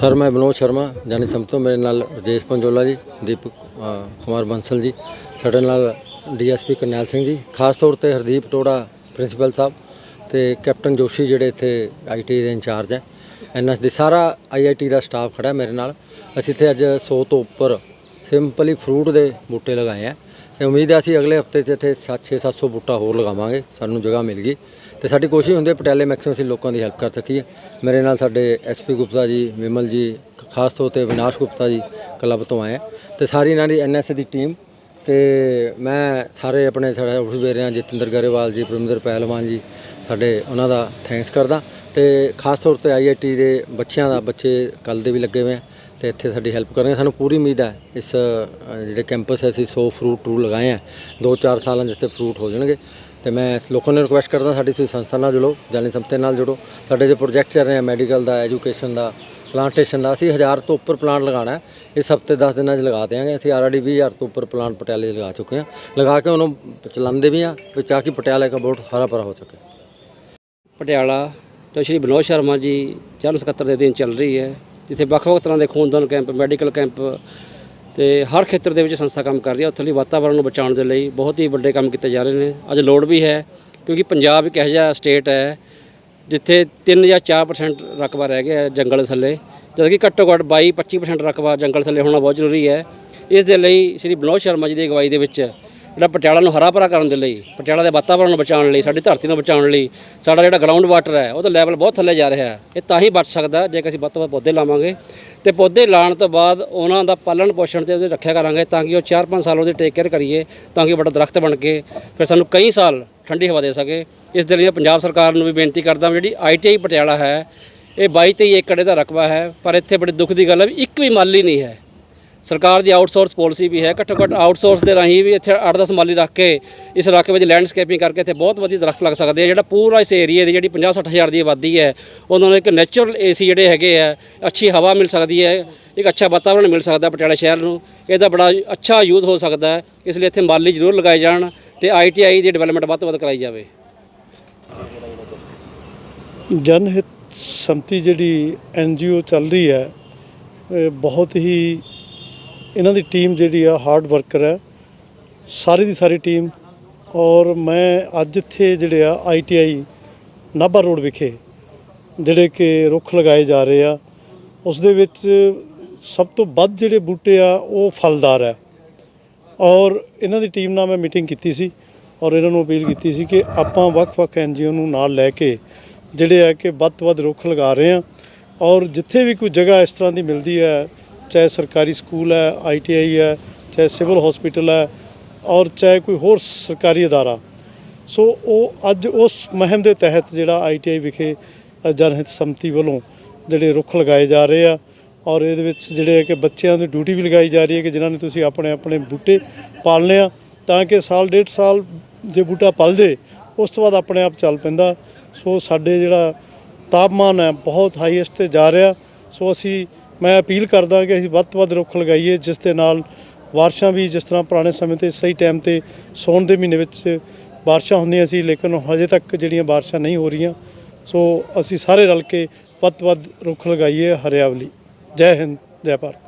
Sir ਮੈਂ ਵਿਨੋਦ ਸ਼ਰਮਾ ਜਾਨੀ ਸਮਤੋਂ ਮੇਰੇ ਨਾਲ ਰਜੇਸ਼ ਪੰਜੋਲਾ ਜੀ ਦੀਪਕ ਅ, ਕੁਮਾਰ ਬੰਸਲ ਜੀ ਸਾਡੇ ਨਾਲ ਡੀਐਸਪੀ ਕਰਨੈਲ ਸਿੰਘ ਜੀ ਖਾਸ ਤੌਰ ਤੇ ਹਰਦੀਪ ਟੋੜਾ ਪ੍ਰਿੰਸੀਪਲ ਸਾਹਿਬ ਤੇ ਕੈਪਟਨ ਜੋਸ਼ੀ ਜਿਹੜੇ ਇੱਥੇ ਆਈਟੀ ਦੇ ਇੰਚਾਰਜ ਹੈ। ਐਨਐਸ ਦੇ ਸਾਰਾ ਆਈਆਈਟੀ ਦਾ ਸਟਾਫ ਖੜਾ ਹੈ ਮੇਰੇ ਨਾਲ। ਅਸੀਂ ਇੱਥੇ ਅੱਜ 100 ਤੋਂ ਉੱਪਰ ਸਿੰਪਲੀ ਫਰੂਟ ਦੇ ਬੂਟੇ ਲਗਾਏ ਆ ਤੇ ਉਮੀਦ ਹੈ ਅਸੀਂ ਅਗਲੇ ਹਫ਼ਤੇ 'ਚ ਇੱਥੇ 6-700 ਬੂਟਾ ਹੋਰ ਲਗਾਵਾਂਗੇ, ਸਾਨੂੰ ਜਗ੍ਹਾ ਮਿਲ ਗਈ। ਤੇ ਸਾਡੀ ਕੋਸ਼ਿਸ਼ ਹੁੰਦੀ ਹੈ ਪਟਿਆਲੇ ਮੈਕਸਿਮਮ ਅਸੀਂ ਲੋਕਾਂ ਦੀ ਹੈਲਪ ਕਰ ਸਕੀਏ। ਮੇਰੇ ਨਾਲ ਸਾਡੇ ਐਸਪੀ ਗੁਪਤਾ ਜੀ, ਵਿਮਲ ਜੀ, ਖਾਸ ਤੌਰ ਤੇ ਵਿਨਾਸ਼ ਗੁਪਤਾ ਜੀ ਕਲੱਬ ਤੋਂ ਆਏ ਹੈ ਤੇ ਸਾਰੀ ਇਹਨਾਂ ਦੀ ਐਨਐਸ ਦੀ ਟੀਮ ਤੇ ਮੈਂ ਸਾਰੇ ਆਪਣੇ ਸਾਡੇ ਉਠਵੇਰਿਆਂ ਜਤਿੰਦਰ ਗਰੇਵਾਲ ਜੀ, ਪਰਮਿੰਦਰ ਪਹਿਲਵਾਨ ਜੀ, ਸਾਡੇ ਉਹਨਾਂ ਦਾ ਥੈਂਕਸ ਕਰਦਾ। ਤੇ ਖਾਸ ਤੌਰ ਤੇ ਆਈਆਈਟੀ ਦੇ ਬੱਚਿਆਂ ਦਾ, ਬੱਚੇ ਕੱਲ ਦੇ ਵੀ ਲੱਗੇ ਹੋਏ ਆ। ਤੇ ਇੱਥੇ ਸਾਡੀ ਹੈਲਪ ਕਰਨਗੇ। ਸਾਨੂੰ ਪੂਰੀ ਉਮੀਦ ਹੈ ਇਸ ਅ, ਜਿਹੜੇ ਕੈਂਪਸ ਹੈ ਅਸੀਂ 100 ਫਰੂਟ ਟਰੂ ਲਗਾਏ ਆ 2-4 ਸਾਲਾਂ 'ਚ ਜਿੱਥੇ ਫਰੂਟ ਹੋ ਜਾਣਗੇ। ਤੇ ਮੈਂ ਲੋਕਾਂ ਨੂੰ ਰਿਕੁਐਸਟ ਕਰਦਾ ਸਾਡੀ ਤੁਸੀਂ ਸੰਸਥਾ ਨਾਲ ਜੁੜੋ ਜਾਨੀ ਸੰਸਥੇ ਨਾਲ ਜੁੜੋ। ਸਾਡੇ ਜੋ ਪ੍ਰੋਜੈਕਟ ਚੱਲ ਰਹੇ ਆ ਮੈਡੀਕਲ ਦਾ ਐਜੂਕੇਸ਼ਨ ਦਾ ਪਲਾਂਟੇਸ਼ਨ ਦਾ ਅਸੀਂ 1000 ਤੋਂ ਉੱਪਰ ਪਲਾਂਟ ਲਗਾਉਣਾ ਹੈ। ਇਸ ਹਫ਼ਤੇ 10 ਦਿਨਾਂ 'ਚ ਲਗਾ ਦਿਆਂਗੇ। ਅਸੀਂ ਆਲਰੇਡੀ 20000 ਤੋਂ ਉੱਪਰ ਪਲਾਂਟ ਪਟਿਆਲੇ 'ਚ ਲਗਾ ਚੁੱਕੇ ਹਾਂ। ਲਗਾ ਕੇ ਉਹਨੂੰ ਚਲਾਉਂਦੇ ਵੀ ਹਾਂ ਵੀ ਤਾਂ ਕਿ ਪਟਿਆਲੇ ਦਾ ਬਹੁਤ ਹਰਾ ਭਰਾ ਹੋ ਸਕੇ ਪਟਿਆਲਾ ਜੋ ਸ਼੍ਰੀ ਵਿਨੋਦ ਸ਼ਰਮਾ ਜੀ ਜਨਰਲ ਸਕੱਤਰ ਦੇ ਅਧੀਨ ਚੱਲ ਰਹੀ ਹੈ। ਜਿੱਥੇ ਵੱਖ-ਵੱਖ ਤਰ੍ਹਾਂ ਦੇ ਖੂਨਦਾਨ ਕੈਂਪ, ਮੈਡੀਕਲ ਕੈਂਪ ਤੇ ਹਰ ਖੇਤਰ ਦੇ ਵਿੱਚ ਸੰਸਥਾ ਕੰਮ ਕਰ ਰਹੀ ਹੈ। ਉੱਥੇ ਲਈ ਵਾਤਾਵਰਣ ਨੂੰ ਬਚਾਉਣ ਦੇ ਲਈ ਬਹੁਤ ਹੀ ਵੱਡੇ ਕੰਮ ਕੀਤੇ ਜਾ ਰਹੇ ਨੇ। ਅੱਜ ਲੋੜ ਵੀ ਹੈ, ਕਿਉਂਕਿ ਪੰਜਾਬ ਇੱਕ ਇਹੋ ਜਿਹਾ ਸਟੇਟ ਹੈ ਜਿੱਥੇ 3 ਜਾਂ 4% ਰਕਬਾ ਰਹਿ ਗਿਆ ਜੰਗਲ ਥੱਲੇ। ਜਦ ਕਿ ਘੱਟੋ ਘੱਟ 22 25% ਰਕਬਾ ਜੰਗਲ ਥੱਲੇ ਹੋਣਾ ਬਹੁਤ ਜ਼ਰੂਰੀ ਹੈ। ਇਸ ਦੇ ਲਈ ਸ਼੍ਰੀ ਵਿਨੋਦ ਸ਼ਰਮਾ ਜੀ ਦੀ ਅਗਵਾਈ ਦੇ ਵਿੱਚ ਜਿਹੜਾ ਪਟਿਆਲਾ ਨੂੰ ਹਰਾ ਭਰਾ ਕਰਨ ਦੇ ਲਈ, ਪਟਿਆਲਾ ਦੇ ਵਾਤਾਵਰਣ ਨੂੰ ਬਚਾਉਣ ਲਈ, ਸਾਡੀ ਧਰਤੀ ਨੂੰ ਬਚਾਉਣ ਲਈ, ਸਾਡਾ ਜਿਹੜਾ ਗਰਾਊਂਡ ਵਾਟਰ ਹੈ, ਉਹਦਾ ਲੈਵਲ ਬਹੁਤ ਥੱਲੇ ਜਾ ਰਿਹਾ ਹੈ। ਇਹ ਤਾਂ ਹੀ ਬਚ ਸਕਦਾ, ਜੇਕਰ ਅਸੀਂ ਵੱਧ ਤੋਂ ਵੱਧ ਪੌਦੇ ਲਾਵਾਂਗੇ। ਤੇ ਪੌਦੇ ਲਾਉਣ ਤੋਂ ਬਾਅਦ ਉਹਨਾਂ ਦਾ ਪਾਲਣ ਪੋਸ਼ਣ ਤੇ ਉਹਦੀ ਰੱਖਿਆ ਕਰਾਂਗੇ, ਤਾਂ ਕਿ ਉਹ 4-5 ਸਾਲ ਉਹਦੀ ਟੇਕ ਕੇਅਰ ਕਰੀਏ, ਤਾਂ ਕਿ ਵੱਡਾ ਦਰਖਤ ਬਣ ਕੇ ਫਿਰ ਸਾਨੂੰ ਕਈ ਸਾਲ ਠੰਡੀ ਹਵਾ ਦੇ ਸਕੇ। ਇਸ ਦੇ ਲਈ ਮੈਂ ਪੰਜਾਬ ਸਰਕਾਰ ਨੂੰ ਵੀ ਬੇਨਤੀ ਕਰਦਾ ਹਾਂ ਜਿਹੜੀ ਆਈਟੀਆਈ ਪਟਿਆਲਾ ਹੈ, ਇਹ 22-23 ਏਕੜ ਦਾ ਰਕਬਾ ਹੈ, ਪਰ ਇੱਥੇ ਬੜੇ ਦੁੱਖ ਦੀ ਗੱਲ ਹੈ ਵੀ ਇੱਕ ਵੀ ਮਾਲੀ ਨਹੀਂ ਹੈ। ਸਰਕਾਰ ਦੀ ਆਊਟਸੋਰਸ ਪਾਲਿਸੀ ਵੀ ਹੈ। ਘੱਟੋ ਘੱਟ ਆਊਟਸੋਰਸ ਦੇ ਰਾਹੀਂ ਵੀ ਇੱਥੇ 8-10 ਮਾਲੀ ਰੱਖ ਕੇ ਇਸ ਇਲਾਕੇ ਵਿੱਚ ਲੈਂਡਸਕੇਪਿੰਗ ਕਰਕੇ ਇੱਥੇ ਬਹੁਤ ਵਧੀਆ ਦਰਖਤ ਲੱਗ ਸਕਦੇ ਆ। ਜਿਹੜਾ ਪੂਰਾ ਇਸ ਏਰੀਏ ਦੀ ਜਿਹੜੀ 50-60 ਹਜ਼ਾਰ ਦੀ ਆਬਾਦੀ ਹੈ, ਉਹਨਾਂ ਨੂੰ ਇੱਕ ਨੈਚੁਰਲ ਏਸੀ ਜਿਹੜੇ ਹੈਗੇ ਆ, ਅੱਛੀ ਹਵਾ ਮਿਲ ਸਕਦੀ ਹੈ, ਇੱਕ ਅੱਛਾ ਵਾਤਾਵਰਣ ਮਿਲ ਸਕਦਾ ਪਟਿਆਲਾ ਸ਼ਹਿਰ ਨੂੰ। ਇਹਦਾ ਬੜਾ ਅੱਛਾ ਯੂਜ਼ ਹੋ ਸਕਦਾ ਹੈ। ਇਸ ਲਈ ਇੱਥੇ ਮਾਲੀ ਜ਼ਰੂਰ ਲਗਾਏ ਜਾਣ ਤੇ ਆਈਟੀਆਈ ਦੀ ਡਿਵੈਲਪਮੈਂਟ ਵੱਧ ਤੋਂ ਵੱਧ ਕਰਾਈ ਜਾਵੇ। ਜਨ ਹਿਤ ਸੰਮਤੀ ਜਿਹੜੀ ਐਨਜੀਓ ਚੱਲ ਰਹੀ ਹੈ, ਇਹ ਬਹੁਤ ਹੀ ਇਹਨਾਂ ਦੀ ਟੀਮ ਜਿਹੜੀ ਆ ਹਾਰਡ ਵਰਕਰ ਹੈ। ਸਾਰੀ ਦੀ ਸਾਰੀ ਟੀਮ ਔਰ ਮੈਂ ਅੱਜ ਇੱਥੇ ਜਿਹੜੇ ਆ ਆਈਟੀਆਈ ਨਾਭਾ ਰੋਡ ਵਿਖੇ ਜਿਹੜੇ ਕਿ ਰੁੱਖ ਲਗਾਏ ਜਾ ਰਹੇ ਆ। ਉਸ ਦੇ ਵਿੱਚ ਸਭ ਤੋਂ ਵੱਧ ਜਿਹੜੇ ਬੂਟੇ ਆ, ਉਹ ਫਲਦਾਰ ਹੈ। ਔਰ ਇਹਨਾਂ ਦੀ ਟੀਮ ਨਾਲ ਮੈਂ ਮੀਟਿੰਗ ਕੀਤੀ ਸੀ ਔਰ ਇਹਨਾਂ ਨੂੰ ਅਪੀਲ ਕੀਤੀ ਸੀ ਕਿ ਆਪਾਂ ਵੱਖ-ਵੱਖ ਐਨਜੀਓ ਨੂੰ ਨਾਲ ਲੈ ਕੇ ਜਿਹੜੇ ਆ ਕਿ ਵੱਧ ਤੋਂ ਵੱਧ ਰੁੱਖ ਲਗਾ ਰਹੇ ਆ। ਔਰ ਜਿੱਥੇ ਵੀ ਕੋਈ ਜਗ੍ਹਾ ਇਸ ਤਰ੍ਹਾਂ ਦੀ ਮਿਲਦੀ ਹੈ ਚਾਹੇ ਸਰਕਾਰੀ ਸਕੂਲ ਹੈ ਆਈਟੀਆਈ ਹੈ ਚਾਹੇ ਸਿਵਲ ਹਸਪੀਟਲ ਹੈ ਔਰ ਚਾਹੇ ਕੋਈ ਹੋਰ ਸਰਕਾਰੀ ਅਦਾਰਾ ਸੋ ਉਹ ਅੱਜ ਉਸ ਮੁਹਿੰਮ ਦੇ ਤਹਿਤ ਜਿਹੜਾ ਆਈਟੀਆਈ ਵਿਖੇ ਜਨਹਿਤ ਸੰਮਤੀ ਵੱਲੋਂ ਜਿਹੜੇ ਰੁੱਖ ਲਗਾਏ ਜਾ ਰਹੇ ਆ ਔਰ ਇਹਦੇ ਵਿੱਚ ਜਿਹੜੇ ਆ ਕਿ ਬੱਚਿਆਂ ਦੀ ਡਿਊਟੀ ਵੀ ਲਗਾਈ ਜਾ ਰਹੀ ਹੈ ਕਿ ਜਿਨ੍ਹਾਂ ਨੇ ਤੁਸੀਂ ਆਪਣੇ ਆਪਣੇ ਬੂਟੇ ਪਾਲਣੇ ਆ ਤਾਂ ਕਿ ਸਾਲ ਡੇਢ ਸਾਲ ਜੇ ਬੂਟਾ ਪਲ ਜੇ ਉਸ ਤੋਂ ਬਾਅਦ ਆਪਣੇ ਆਪ ਚੱਲ ਪੈਂਦਾ ਸੋ ਸਾਡੇ ਜਿਹੜਾ ਤਾਪਮਾਨ ਹੈ ਬਹੁਤ ਹਾਈਐਸਟ ਤੇ ਜਾ ਰਿਹਾ ਸੋ ਅਸੀਂ ਮੈਂ ਅਪੀਲ ਕਰਦਾ ਕਿ ਅਸੀਂ ਵੱਧ ਤੋਂ ਵੱਧ ਰੁੱਖ ਲਗਾਈਏ, ਜਿਸ ਦੇ ਨਾਲ ਬਾਰਿਸ਼ਾਂ ਵੀ ਜਿਸ ਤਰ੍ਹਾਂ ਪੁਰਾਣੇ ਸਮੇਂ ਤੇ ਸਹੀ ਟਾਈਮ ਤੇ ਸੌਣ ਦੇ ਮਹੀਨੇ ਵਿੱਚ ਬਾਰਿਸ਼ਾਂ ਹੁੰਦੀਆਂ ਸੀ, ਲੇਕਿਨ ਹਜੇ ਤੱਕ ਜਿਹੜੀਆਂ ਬਾਰਿਸ਼ਾਂ ਨਹੀਂ ਹੋ ਰਹੀਆਂ। ਸੋ ਅਸੀਂ ਸਾਰੇ ਰਲ ਕੇ ਵੱਧ ਤੋਂ ਵੱਧ ਰੁੱਖ ਲਗਾਈਏ ਹਰਿਆਵਲੀ। ਜੈ ਹਿੰਦ, ਜੈ ਭਾਰਤ।